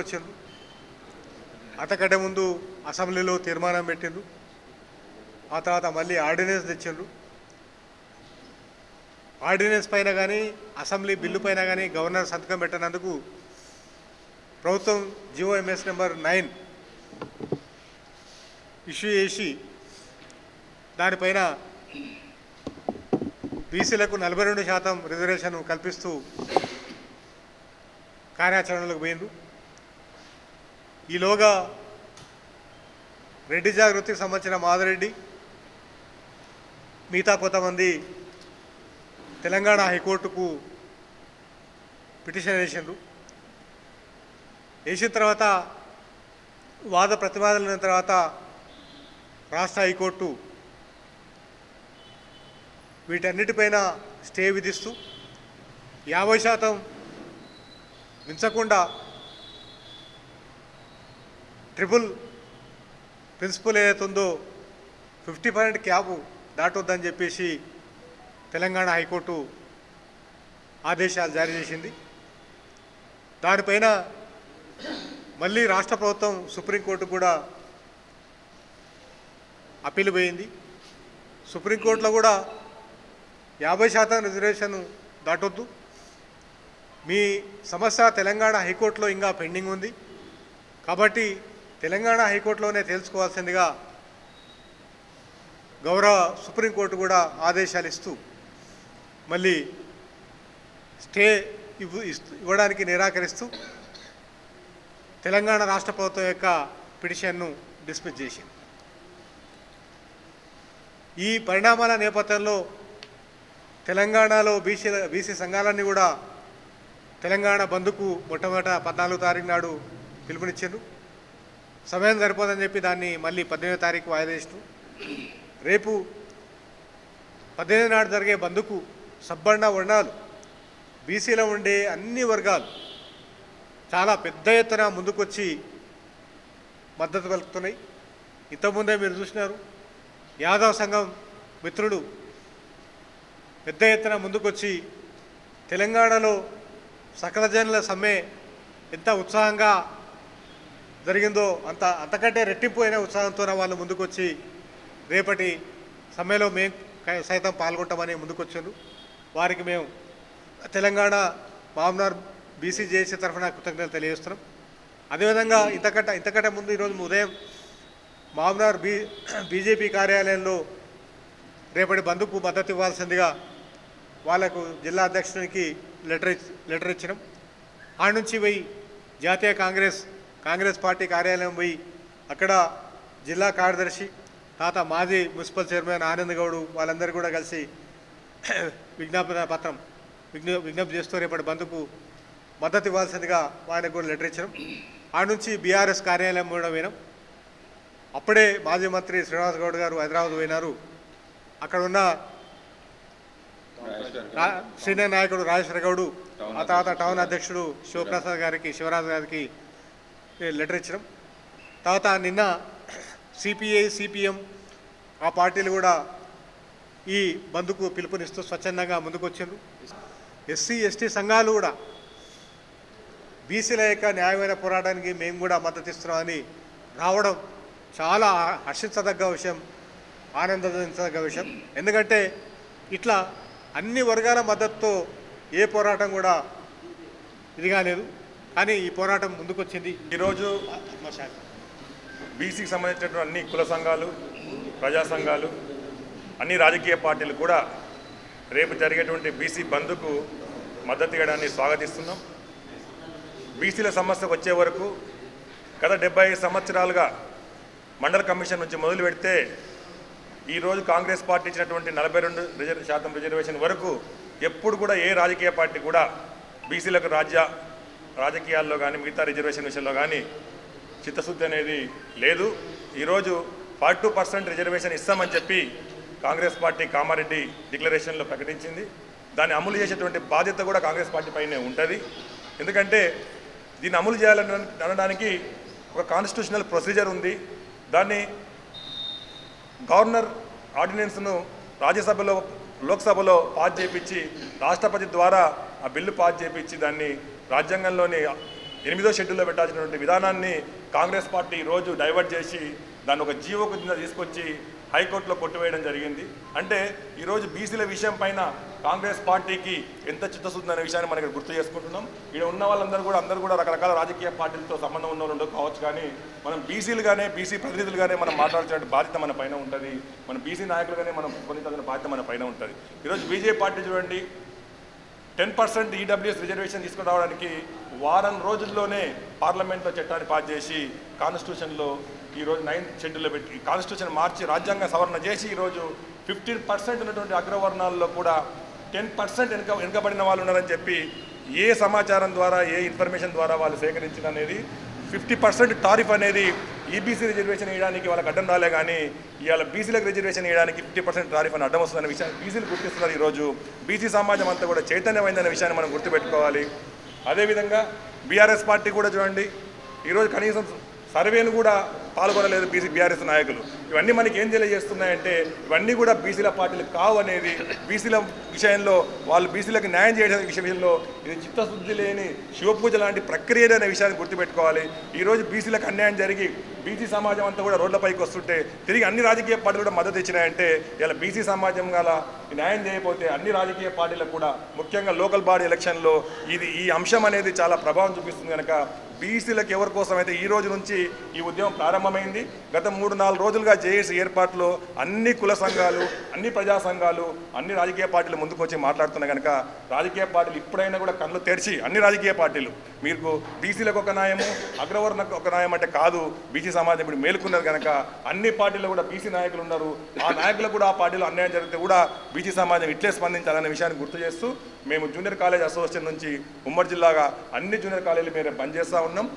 తీసుకొచ్చిండ్రు. అంతకంటే ముందు అసెంబ్లీలో తీర్మానం పెట్టిండ్రు. ఆ తర్వాత మళ్ళీ ఆర్డినెన్స్ తెచ్చిండ్రు. ఆర్డినెన్స్ పైన కానీ అసెంబ్లీ బిల్లు పైన కానీ గవర్నర్ సంతకం పెట్టినందుకు ప్రభుత్వం జిఓఎంఎస్ నెంబర్ నైన్ ఇష్యూ చేసి దానిపైన బీసీలకు నలభై రెండు శాతం రిజర్వేషన్ కల్పిస్తూ కార్యాచరణలకు పోయిండ్రు. ఈలోగా రెడ్డి జాగృతికి సంబంధించిన మాదిరెడ్డి మిగతా కొంతమంది తెలంగాణ హైకోర్టుకు పిటిషన్ వేసిండ్రు. వేసిన తర్వాత వాద ప్రతివాదన తర్వాత రాష్ట్ర హైకోర్టు వీటన్నిటిపైన స్టే విధిస్తూ యాభై శాతం మించకుండా ట్రిపుల్ ప్రిన్సిపల్ ఏదైతే ఉందో ఫిఫ్టీ పర్సెంట్ క్యాబ్ దాటొద్దని చెప్పేసి తెలంగాణ హైకోర్టు ఆదేశాలు జారీ చేసింది. దానిపైన మళ్ళీ రాష్ట్ర ప్రభుత్వం సుప్రీంకోర్టు కూడా అప్పీల్ పోయింది. సుప్రీంకోర్టులో కూడా యాభై శాతం రిజర్వేషన్ దాటొద్దు. మీ సమస్య తెలంగాణ హైకోర్టులో ఇంకా పెండింగ్ ఉంది. కాబట్టి తెలంగాణ హైకోర్టులోనే తేల్చుకోవాల్సిందిగా గౌరవ సుప్రీంకోర్టు కూడా ఆదేశాలు ఇస్తూ మళ్ళీ స్టే ఇవ్వు ఇవ్వడానికి నిరాకరిస్తూ తెలంగాణ రాష్ట్ర ప్రభుత్వం యొక్క పిటిషన్ను డిస్మిస్ చేసింది. ఈ పరిణామాల నేపథ్యంలో తెలంగాణలో బీసీ బీసీ సంఘాలన్నీ కూడా తెలంగాణ బంద్కు మొట్టమొదట పద్నాలుగు తారీఖు నాడు పిలుపునిచ్చారు సమయం సరిపోదని చెప్పి దాన్ని మళ్ళీ పద్దెనిమిదో తారీఖు వాయిదా చేసినారు రేపు పద్దెనిమిది నాడు జరిగే బందుకు సబ్బండ వర్ణాలు బీసీలో ఉండే అన్ని వర్గాలు చాలా పెద్ద ఎత్తున ముందుకొచ్చి మద్దతు పలుకుతున్నాయి. ఇంతకుముందే మీరు చూసినారు యాదవ్ సంఘం మిత్రుడు పెద్ద ఎత్తున ముందుకొచ్చి తెలంగాణలో సకల జనుల సమ్మె ఎంత ఉత్సాహంగా జరిగిందో అంత అంతకంటే రెట్టింపు అయిన ఉత్సాహంతో వాళ్ళు ముందుకొచ్చి రేపటి సమ్మెలో మేము సైతం పాల్గొంటామని ముందుకొచ్చారు. వారికి మేము తెలంగాణ మామనార్ బీసీ జేఏసీ తరఫున కృతజ్ఞతలు తెలియజేస్తున్నాం. అదేవిధంగా ఇంతకంటే ఇంతకంటే ముందు ఈరోజు ఉదయం మామనార్ బీ బీజేపీ కార్యాలయంలో రేపటి బంధుకు మద్దతు ఇవ్వాల్సిందిగా వాళ్ళకు జిల్లా అధ్యక్షునికి లెటర్ లెటర్ ఇచ్చినాం. ఆ నుంచి పోయి జాతీయ కాంగ్రెస్ కాంగ్రెస్ పార్టీ కార్యాలయం పోయి అక్కడ జిల్లా కార్యదర్శి తాత మాజీ మున్సిపల్ చైర్మన్ ఆనంద్ గౌడు వాళ్ళందరూ కూడా కలిసి విజ్ఞాపన పత్రం విజ్ఞ విజ్ఞప్తి చేస్తూ రేపటి బంధుకు మద్దతు ఇవ్వాల్సిందిగా ఆయనకు కూడా లెటర్ ఇచ్చినాం. ఆ నుంచి బీఆర్ఎస్ కార్యాలయం కూడా పోయినాం. అప్పుడే మాజీ మంత్రి శ్రీనివాస్ గౌడ్ గారు హైదరాబాద్ పోయినారు. అక్కడ ఉన్న సీనియర్ నాయకుడు రాజేశ్వర గౌడు ఆ తర్వాత టౌన్ అధ్యక్షుడు శివప్రసాద్ గారికి శివరాజ్ గారికి లెటర్ ఇచ్చడం తర్వాత నిన్న సిపిఐ సిపిఎం ఆ పార్టీలు కూడా ఈ బంధుకు పిలుపునిస్తూ స్వచ్ఛందంగా ముందుకొచ్చారు ఎస్సీ ఎస్టీ సంఘాలు కూడా బీసీల యొక్క న్యాయమైన పోరాటానికి మేము కూడా మద్దతు ఇస్తున్నామని రావడం చాలా హర్షించదగ్గ విషయం ఆనందించదగ్గ విషయం. ఎందుకంటే ఇట్లా అన్ని వర్గాల మద్దతుతో ఏ పోరాటం కూడా ఇది కాలేదు కానీ ఈ పోరాటం ముందుకొచ్చింది. ఈరోజు బీసీకి సంబంధించినటువంటి అన్ని కుల సంఘాలు ప్రజా సంఘాలు అన్ని రాజకీయ పార్టీలు కూడా రేపు జరిగేటువంటి బీసీ బంద్కు మద్దతు ఇవ్వడాన్ని స్వాగతిస్తున్నాం. బీసీల సమస్యకు వచ్చే వరకు గత డెబ్బై ఐదు సంవత్సరాలుగా మండల కమిషన్ నుంచి మొదలు పెడితే ఈరోజు కాంగ్రెస్ పార్టీ ఇచ్చినటువంటి నలభై రెండు రిజర్వ్ శాతం రిజర్వేషన్ వరకు ఎప్పుడు కూడా ఏ రాజకీయ పార్టీ కూడా బీసీలకు రాజ్య రాజకీయాల్లో కానీ మిగతా రిజర్వేషన్ విషయంలో కానీ చిత్తశుద్ధి అనేది లేదు. ఈరోజు ఫార్టీ టూ పర్సెంట్ రిజర్వేషన్ ఇస్తామని చెప్పి కాంగ్రెస్ పార్టీ కామారెడ్డి డిక్లరేషన్లో ప్రకటించింది. దాన్ని అమలు చేసేటువంటి బాధ్యత కూడా కాంగ్రెస్ పార్టీ పైనే ఉంటుంది. ఎందుకంటే దీన్ని అమలు చేయాలని అనడానికి ఒక కాన్స్టిట్యూషనల్ ప్రొసీజర్ ఉంది. దాన్ని గవర్నర్ ఆర్డినెన్స్ను రాజ్యసభలో లోక్సభలో పాస్ చేయించి రాష్ట్రపతి ద్వారా ఆ బిల్లు పాస్ చేయించి దాన్ని రాజ్యాంగంలోని ఎనిమిదో షెడ్యూల్లో పెట్టాల్సినటువంటి విధానాన్ని కాంగ్రెస్ పార్టీ రోజు డైవర్ట్ చేసి దాన్ని ఒక జీవోకు కింద తీసుకొచ్చి హైకోర్టులో కొట్టివేయడం జరిగింది. అంటే ఈరోజు బీసీల విషయం పైన కాంగ్రెస్ పార్టీకి ఎంత చిత్తశుద్ధి అనే విషయాన్ని మనం ఇక్కడ గుర్తు చేసుకుంటున్నాం. ఇక్కడ ఉన్న వాళ్ళందరూ కూడా అందరూ కూడా రకరకాల రాజకీయ పార్టీలతో సంబంధం ఉన్న వాళ్ళు ఉండవు కావచ్చు కానీ మనం బీసీలుగానే బీసీ ప్రతినిధులుగానే మనం మాట్లాడుతున్న బాధ్యత మన పైన ఉంటుంది. మన బీసీ నాయకులుగానే మనం కొన్ని బాధ్యత మన పైన ఉంటుంది. ఈరోజు బీజేపీ పార్టీ చూడండి టెన్ పర్సెంట్ ఈడబ్ల్యూఎస్ రిజర్వేషన్ తీసుకుని రావడానికి వారం రోజుల్లోనే పార్లమెంట్లో చట్టాన్ని పాస్ చేసి కాన్స్టిట్యూషన్లో ఈరోజు నైన్త్ షెడ్యూల్లో పెట్టి కాన్స్టిట్యూషన్ మార్చి రాజ్యాంగ సవరణ చేసి ఈరోజు ఫిఫ్టీన్ పర్సెంట్ ఉన్నటువంటి అగ్రవర్ణాల్లో కూడా టెన్ పర్సెంట్ వెనుక వెనుకబడిన వాళ్ళు ఉన్నారని చెప్పి ఏ సమాచారం ద్వారా ఏ ఇన్ఫర్మేషన్ ద్వారా వాళ్ళు సేకరించిన అనేది ఫిఫ్టీ పర్సెంట్ టారిఫ్ అనేది ఈబీసీ రిజర్వేషన్ వేయడానికి వాళ్ళకి అడ్డం రాలే కానీ ఇవాళ బీసీలకు రిజర్వేషన్ వేయడానికి ఫిఫ్టీ పర్సెంట్ టారిఫ్ అని అడ్డం వస్తుందనే విషయాన్ని బీసీలు గుర్తిస్తున్నారు ఈరోజు. బీసీ సమాజం అంతా కూడా చైతన్యమైందనే విషయాన్ని మనం గుర్తుపెట్టుకోవాలి. అదేవిధంగా బీఆర్ఎస్ పార్టీ కూడా చూడండి ఈరోజు కనీసం సర్వేను కూడా పాల్గొనలేదు బీసీ బీఆర్ఎస్ నాయకులు. ఇవన్నీ మనకి ఏం తెలియజేస్తున్నాయంటే ఇవన్నీ కూడా బీసీల పార్టీలు కావు అనేది బీసీల విషయంలో వాళ్ళు బీసీలకు న్యాయం చేయడం విషయంలో ఇది చిత్తశుద్ధి లేని శివపూజ లాంటి ప్రక్రియ అనే విషయాన్ని గుర్తుపెట్టుకోవాలి. ఈరోజు బీసీలకు అన్యాయం జరిగి బీసీ సమాజం అంతా కూడా రోడ్లపైకి వస్తుంటే తిరిగి అన్ని రాజకీయ పార్టీలు కూడా మద్దతు ఇచ్చినాయంటే ఇలా బీసీ సమాజం గల న్యాయం చేయకపోతే అన్ని రాజకీయ పార్టీలకు కూడా ముఖ్యంగా లోకల్ బాడీ ఎలక్షన్లో ఇది ఈ అంశం అనేది చాలా ప్రభావం చూపిస్తుంది కనుక బీసీలకు ఎవరి కోసం అయితే ఈ రోజు నుంచి ఈ ఉద్యమం ప్రారంభమైంది. గత మూడు నాలుగు రోజులుగా జేఏసీ ఏర్పాట్లో అన్ని కుల సంఘాలు అన్ని ప్రజా సంఘాలు అన్ని రాజకీయ పార్టీలు ముందుకు వచ్చి మాట్లాడుతున్నాయి కనుక రాజకీయ పార్టీలు ఇప్పుడైనా కూడా కళ్ళు తెరిచి అన్ని రాజకీయ పార్టీలు మీకు బీసీలకు ఒక న్యాయము అగ్రవర్ణకు ఒక న్యాయం అంటే కాదు. బీసీ సమాజం ఇప్పుడు మేలుకున్నది కనుక అన్ని పార్టీలు కూడా బీసీ నాయకులు ఉన్నారు. ఆ నాయకులకు కూడా ఆ పార్టీలో అన్యాయం జరిగితే కూడా బీసీ సమాజం ఇట్లే స్పందించాలనే విషయాన్ని గుర్తు చేస్తూ మేము జూనియర్ కాలేజ్ అసోసియేషన్ నుంచి ఉమ్మడి జిల్లాగా అన్ని జూనియర్ కాలేజీలు మేము బంద్ చేస్తూ ఉన్నాం.